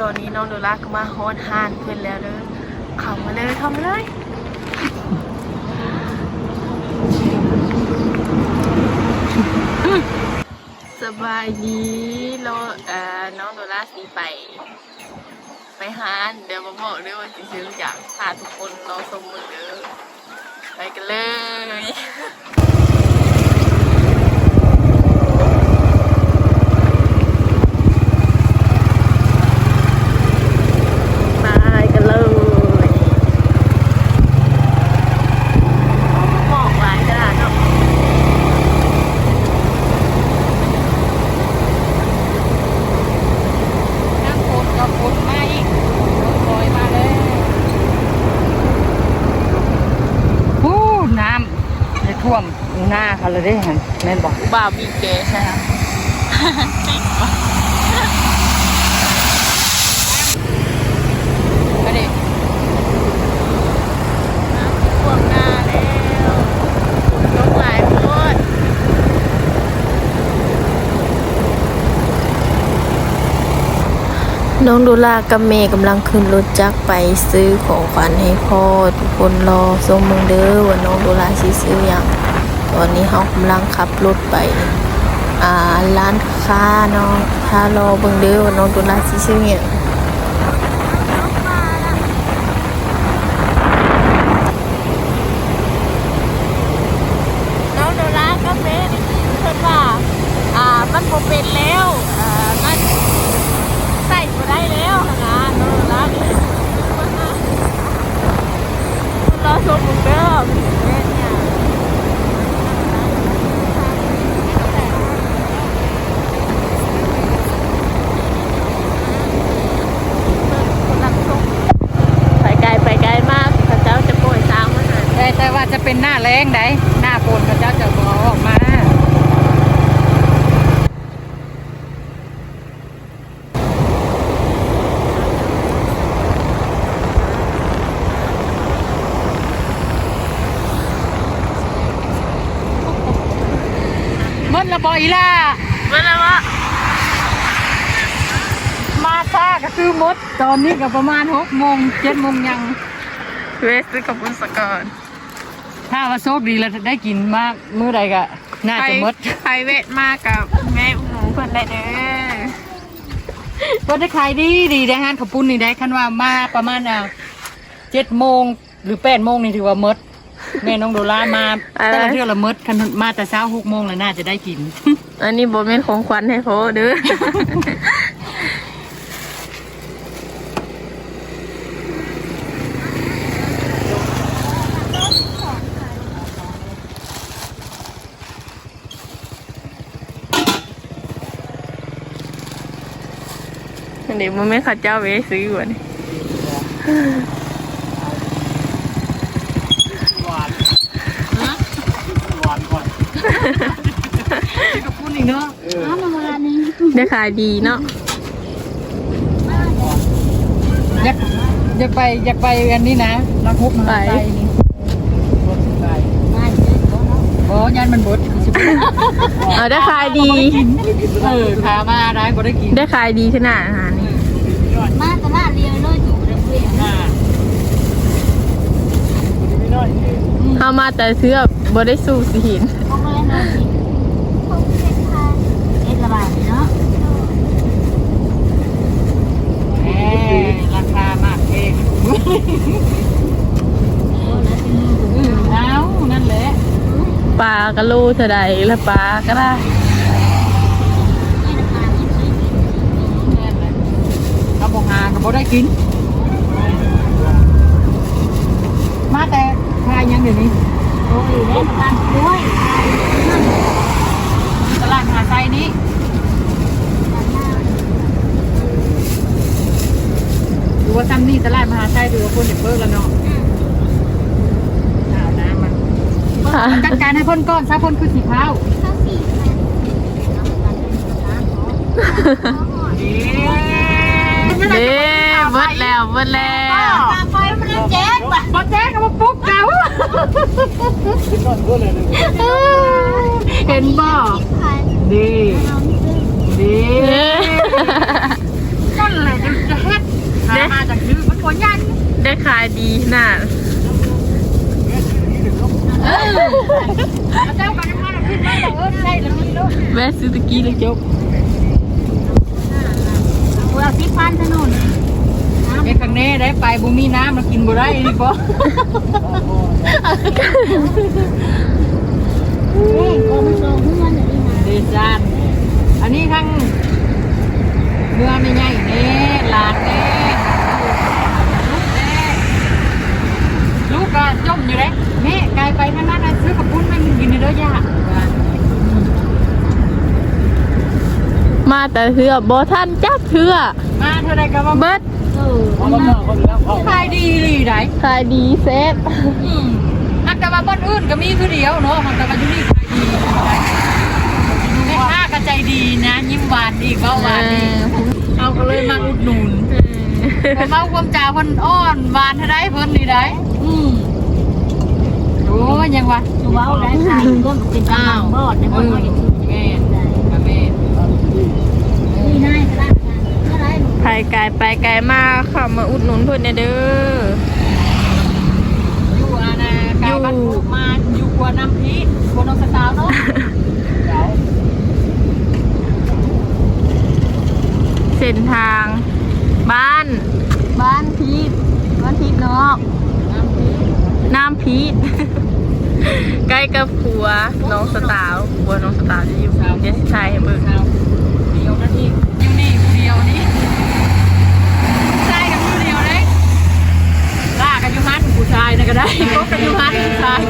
ตอนนี้น้องโดราก็มาฮอนฮานเพื่อนแล้วเด้อเข้ามาเลยเข้ามาเลยสบายดีเราเอ่อน้องโดราสีไป ไปฮานเดี๋ยวมาบอกด้วยว่าสิซื้ออยางพาทุกคนรอชมมือเด้อไปกันเลย ไปกันเลยหมอกหลายขนาดเนาะ น้ำฝนก็ฝนมาอีกลอยมาเลยฮู้น้ำจะท่ วมหน้าเขาเลยได้เห็นแม่นบอกบ่าวบีเกใช่ไหมจริงปะไปดิท่วมหน้าแล้วลงหลายโพดน้องดูลากับเมย์กำลังขึ้นรถจักรไปซื้อของขวัญให้พ่อ ทุกคนรอส่งมึงเด้อว่าน้องดูลาสิซื้ออย่าง ตอนนี้เขากำลังขับรถไปอ่าร้านค้าเนาะถ้ารอเบิ่งเด้อว่าน้องตุลาสิซื้ออย่างโดราก็เป็นเพิ่นว่า อ่า มันบ่เป็นแล้ว อ่า มันใส่บ่ได้แล้วนะน้องโดราก็เลยรอชมมุกเด้อมันสิเป็นเนี่ยคนรักชมไปไกลไปไกลมากพระเจ้าจะโปรยสร้างมาหา แต่แต่ว่า จะเป็นหน้าแรงไดหน้าฝนเขาเจ้าจะบอออกมามดละบอีล่าเมื่อไรวะมาซ่าก็คือมด ตอนนี้ก็ประมาณหกโมงเจ็ดโมงยังเวสซื้อกับบุญสกร ถ้าว่าโชคดีแล้วได้กินมากมื้อใดก็น่าจะหมดไปเวทมากกับแม่หมูเพิ่นได้เด้อก็ได้ขายดีดีได้ฮานขับปุ้นนี่ได้คันว่ามาประมาณอะเจ็ดโมงหรือแปดโมงนี่ถือว่าหมดแม่น้องโดรามาแต่ละเทื่อละหมดคันมาแต่เช้าหกโมงแล้วน่าจะได้กิน อันนี้บ่แม่นของขวัญให้พ่อเด้อ นนี้บ่แม่นเข้าเจ้าเวซื้อว่ะนี่หวานหวานก่อนขับปุ้นอีกเนาะได้ขายดีเนาะอยากอยากไปอยากไปอันนี้นะรักฮุบมาไปนี่รถไปโอ้ยันมันบดเอาได้ขายดี เออพามาได้บ่ได้กิน ได้ขายดีขนาดอา หารนี่มาตลาดเรียวเลยอยู่ในเวียนอ่าเฮามาแต่เสื้อบ่ได้สู้สิเห็นพวกเลยนะสิพวกเป็นทางเอกบาทเนาะแหมราคามากเองโอ้แล้วจะมีอยู่อือเอานั่นแหละปลากระโลเท่าใดแล้วปลาก็ได้ ให้ราคาไม่ใช่กิน นั่นแหละเขา บอกหาก็บ่ได้กิน มาแต่ทายยังเดี๋ยวนี้โอ้ยได้ประกันด้วยตลาดมหาไซนี้ดูว่าซ้ำนี่ตลาดมหาไซดูว่าคนเด็กเบิกแล้วเนาะเอาน้ำมันจัดการให้พ่นก้อนซะพ่นคือสีขาวข้าวสี่พันเอาประกันเป็นประกันเนาะเอ๊ะเด้เบิดแล้วตาไฟมันเจ๊งว่ะบอแจ้งกับมาปุ๊บเก่าเห็นบ่ดีดีนั่นแหละจะให้ขายดีน่ะเจ้ากันมาขึ้นมาเออใช่แล้วนี่ลูกแวะซื้อตะกี้เลยจบเอาสิพันถนน ไอ้ข้างแน่ได้ไปบุมีน้ำมากินบ่ได้นี่บ่เฮ้ยโกมันโซเพื่อนอย่างนี้นะเดจานอันนี้ทั้งเมื่อไม่ใหญ่เน่หลานเน่ลูกเน่ลูกก็จมอยู่เลยแม่กลายไปนั่นนั่นซื้อกระปุ้นไม่กินในเด้อย่ามาแต่เถื่อบ่ท่านจักเถื่อมาเท่าไรก็มาเบิด ขายดีดีไหนขายดีเซฟอืมอันแต่ว่าบ้านอื่นก็มีคือเดียวเนาะมันแต่ว่าอยู่นี่ขายดีไหนแม่ค้าก็ใจดีนะ ยิ้มหวานอีกเบาหวานอีกเอาก็เลยมาอุดหนุนผมเอาความจ่าเพิ่นอ้อนหวานเท่าไรเพิ่นนี่ได้อืมโอ้ยยังวะตัวเอาได้ขายก็เป็นกำลังบอดในบอดก็ยังแม่นกับแม่น นี่นายตลาดเท่า ไรไปไกลไปไกลมากเข้ามาอุดหนุนเพิ่นเนี่ยเด้อ อยู่อาณาการบ้านปลูกมาอยู่กัวน้ำพริกกัวน้องสตาวเนาะเดี๋ยวเส้นทาง บ้าน บ้านพีทบ้านพีทนอกน้ำพริกน้ำพีทใกล้กับผัวน้องสตาวผัวน้องสตาวจะอยู่เดี๋ยวสิชายให้เบิ่งเอาเดียวนาทีอยู่นี่ผู้เดียวนี่ใช่กับผู้เดียวเลยล่ากันอยู่ฮัน ผู้ชายนะก็ได้พบกันอยู่ฮันผู้ชายเ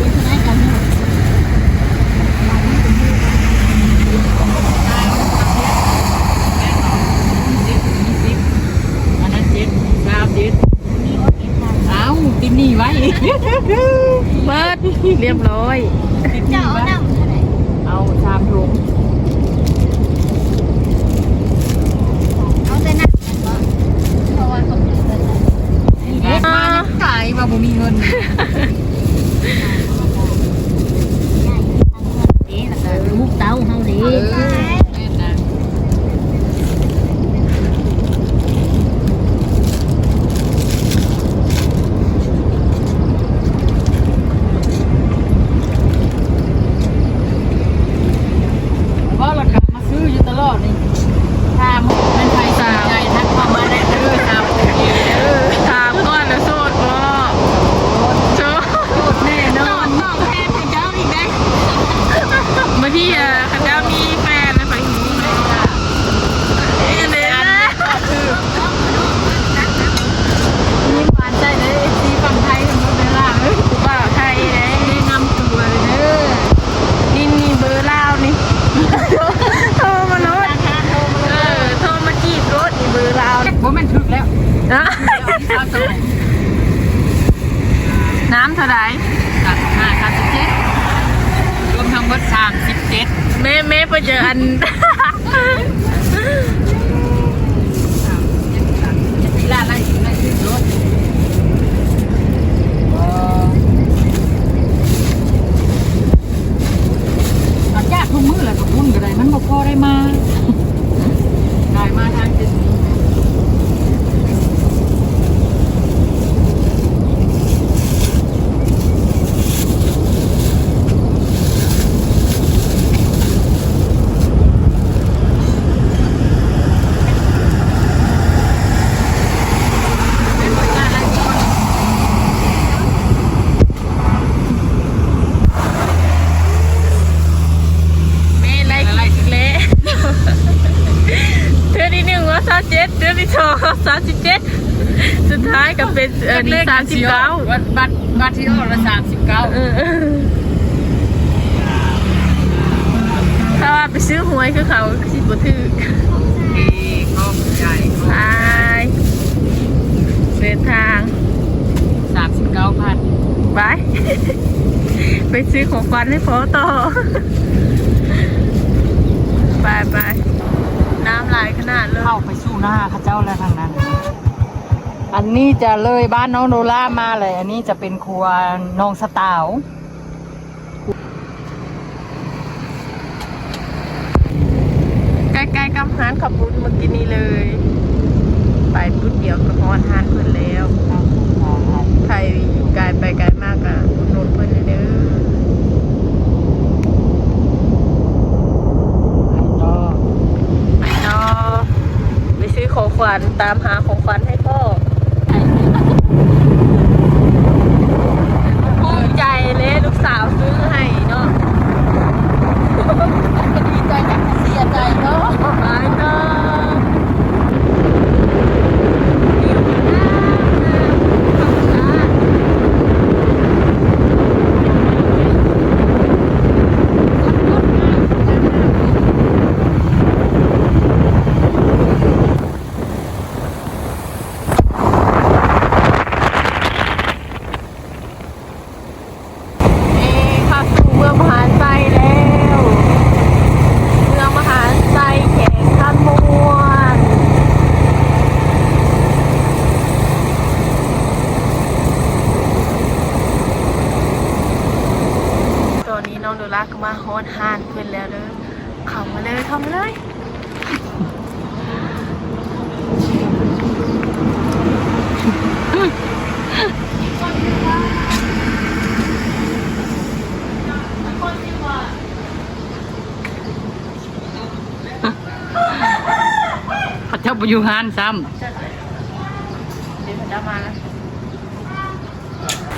ป็นนายกันเนี่ยอันนั้นเจ็ดสามเจ็ดมีว่าเก็บทางเอ้าติดหนี่ไว้ เบิดเรียบร้อย เจ้าเอาไว้น้ำเท่าไหร่ เอาชามถุง เอาแต่น้ำก็เพราะว่าเขาถือกันเลย แม่มายังขาย มีเงิน เอ๊ะแล้วก็ลูกเต้าเฮาเด้ เออแม่นนะเพราะเรากลับมาซื้ออยู่ตลอดนี่ถ้ามุกเป็นไฟสาวใจทักเข้ามาได้เด้อตามโอเคเด้อ ถามก่อนนะโสดบ่โสด แน่นอน ต้องแทนให้เจ้าอีกได้ บางทีอะคันเจ้ามีแฟนแล้วฝั่งนี้เอ๊ะเด้อ มีหวานใจเลยซีฝั่งไทยทั้งหมดเลยล่ะเอ้ย บ่าวไทยเด้ แนะนำตัวเลยเด้อ นี่นี่เบอร์ลาวนี่ โทรมาโลดเออโทรมาจีบรถนี่เบอร์ลาวนี่ บ่แม่นถึกแล้ว นะเอาตัวน้ำเท่าไหร่ตัดห้าตัดสิบเจ็ดรวมทั้งหมดสามสิบเจ็ดแม่แม่ไปเจออันทีละไล่ไล่ขึ้นรถตัดยากทุกมือแหละกับบุญก็ได้มันบ่พอได้มาได้มาทางเจ็ดนี้ แม่ไล่ไล่เละเทือที่หนึ่งว่าสามเจ็ดเทือ ที่สองสามสิบเจ็ดสุดท้ายก็เป็นเออสามสิบเก้าบัตรบัตรบัตรที่ออกละสามสิบเก้าเออเออถ้าว่าไปซื้อหวยคือเขาสิบถือเอข้อใหญ่ไปเดินทางสามสิบเก้าพันไปไปซื้อของขวัญให้พ่อต่อไปไปน้ำลายขนาดเลยเข้าไปสู้ หน้าเข้าเจ้าแล้วทางนั้น อันนี้จะเลยบ้านน้องโนล่ามาเลย อันนี้จะเป็นครัวน้องสตาวใกล้ๆกับร้านขับรถเมื่อกี้นี้เลยรุดเดียวก็ฮอดทานเพิ่นแล้วใครกายไปไกลมากอะอุดหนุนเพิ่นเด้อ ไปเนาะไปซื้อ ของขวัญตามหาของขวัญให้พ่อภูมิใจเลยลูกสาวซื้อให้เนาะดีใจกับเสียใจเนาะไปเนาะอยู่นะขอบคุณนะเอ้เข้าสู่เมืองมหาไซแล้ว เมืองมหาไซแข่งขันมวนตอ นนี้น้องโดราก็มาฮอนฮานขึ้นแล้วเด้อเข้ามาเลยเข้ามาเลยพระเจ้าไปอยู่ฮานซ้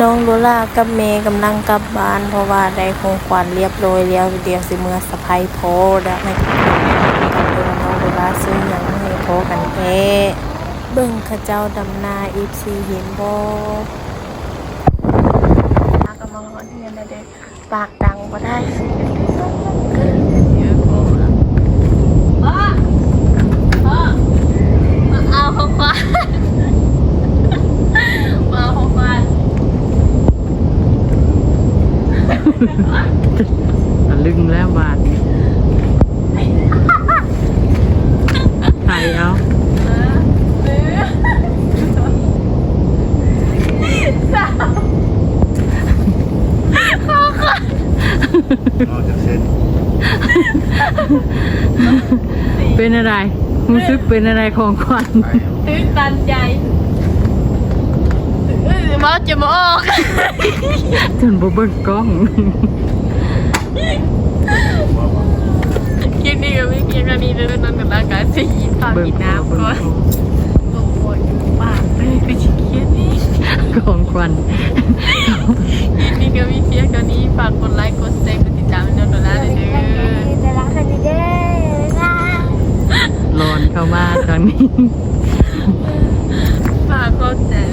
น้องโดล่ากับเมย์กำลังกลับบ้าน เพราะว่าได้ของขวัญเรียบร้อยแล้วเดียวสิเมื่อสะพายโพแล้วให้กับเดือนน้องโดล่าซื้ออยังให้โพกันแท้เบิ่งข้าเจ้าดำนาอีฟซีเห็นบ่ปากำลังฮอนเฮียนเด้อปากดังบ่ได้เยอะโพอะพ่อพ่อมาเอาของขวัญมาเอาของขวัญำตะลึงแล้วบาทนี้ไทยเอา นอกจากเส้นเป็นอะไรรู้สึกเป็นอะไรของขวัญไปตื้นตันใจเอ้ยมาจะมาออกจนบ่เบิ่งกล้องคลิปนี้ก็ไม่เพียงแค่นี้เลยนอนกับร่างกายสีฝากเบิ่งกินน้ำเบิ่งก่อนโอ้โหปากเลยคือชิเคียนนี่ ของขวัญคลิปนี้ก็ไม่เพียงแค่นี้ฝากกดไลค์กดแชร์กดติดตามให้น้องโดราเลยเด้อจะรักกันดีเด้อร้อนเข้ามาทางนี้ฝากกดแชร์